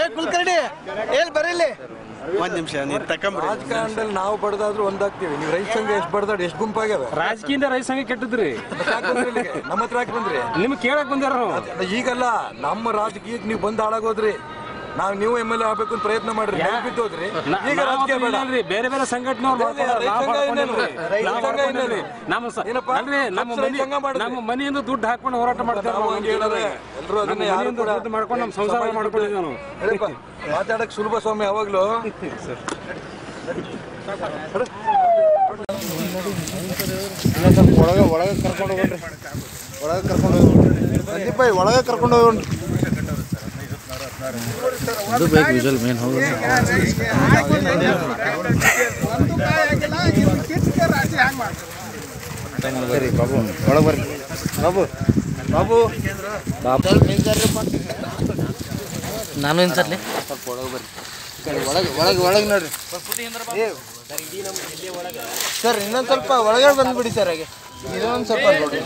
ಏ ಕುಲ್ಕರ್ಣಿ ಎಲ್ಲಿ ಬರೀಲಿ ಒಂದ್ ನಿಮಿಷ ನೀನ್ ತಕೊಂಬಿಡಿ. ರಾಜಕಾರಣದಲ್ಲಿ ನಾವು ಬಡ್ದಾದ್ರೂ ಒಂದಾಗ್ತೀವಿ. ನೀವು ರೈತ ಸಂಘ ಎಷ್ಟು ಬಡ್ದಾಡ್ ಎಷ್ಟು ಗುಂಪಾಗ್ಯಾವ? ರಾಜಕೀಯದಿಂದ ರೈತ ಸಂಘ ಕೆಟ್ಟದ್ರಿ? ನಮ್ಮ ಹತ್ರ ಹಾಕಿ ಬಂದ್ರಿ? ನಿಮ್ಗೆ ಕೇಳಕ್ ಬಂದಾರ ಈಗಲ್ಲ ನಮ್ಮ ರಾಜಕೀಯಕ್ಕೆ ನೀವು ಬಂದ್ ಹಾಳಾಗೋದ್ರಿ. ನಾವು ನೀವು ಎಂ ಎಲ್ ಎ ಆಗ್ಬೇಕು ಅಂತ ಪ್ರಯತ್ನ ಮಾಡ್ರಿ. ನೆನ್ಪ್ ಬಿದ್ದೋದ್ರಿ. ಈಗ ರಾಜಕೀಯ ಬೇಡ. ಇಲ್ಲಲ್ರಿ, ಬೇರೆ ಬೇರೆ ಸಂಘಟನೆ? ನಮ್ಮ ನಮ್ಮ ಮನೆ. ನಮ್ಮ ಮನೆಯಿಂದ ದುಡ್ಡು ಹಾಕೊಂಡು ಹೋರಾಟ ಮಾಡ್ತಾರೆ ನಾವು ಹಂಗೆ ಹೇಳಿದ್ರೆ ಎಲ್ರೂ ಅದನ್ನ ಯಾರು ಕೂಡ ದುಡ್ಡು ಮಾಡ್ಕೊಂಡು ನಮ್ಮ ಸಂಸಾರ ಮಾಡ್ಕೊಳ್ಳಿ ಹೇಳಿಪ್ಪ, ಮಾತಾಡಕ್ ಸುಲಭ ಸ್ವಾಮಿ ಯಾವಾಗ್ಲೂ. ಒಳಗೆ ಒಳಗೆ ಕರ್ಕೊಂಡು ಹೋಗ್ರಿ ಒಳಗೆ ಕರ್ಕೊಂಡು ಹೋಗ್ರಿ ಸಂದೀಪ್ ಭಾಯ್ ಒಳಗೆ ಕರ್ಕೊಂಡು ಹೋಗ್ರಿ ಅದು ಬೇಕು ವಿಜುವಲ್ ಮೇನ್ ಹೌದು. ಸರಿ ಬಾಬು ಒಳಗೆ ಬರ್ರಿ. ಬಾಬು ಬಾಬು. ನಾನು ಏನು ಸರ್ಲಿ ಒಳಗೆ ಒಳಗೆ ಒಳಗೆ ನೋಡ್ರಿ. ಏ, ಸರ್ ಇನ್ನೊಂದು ಸ್ವಲ್ಪ ಒಳಗಡೆ ಬಂದ್ಬಿಡಿ ಸರ್ ಹಾಗೆ. ಇದೊಂದು ಸ್ವಲ್ಪ ನೋಡಿ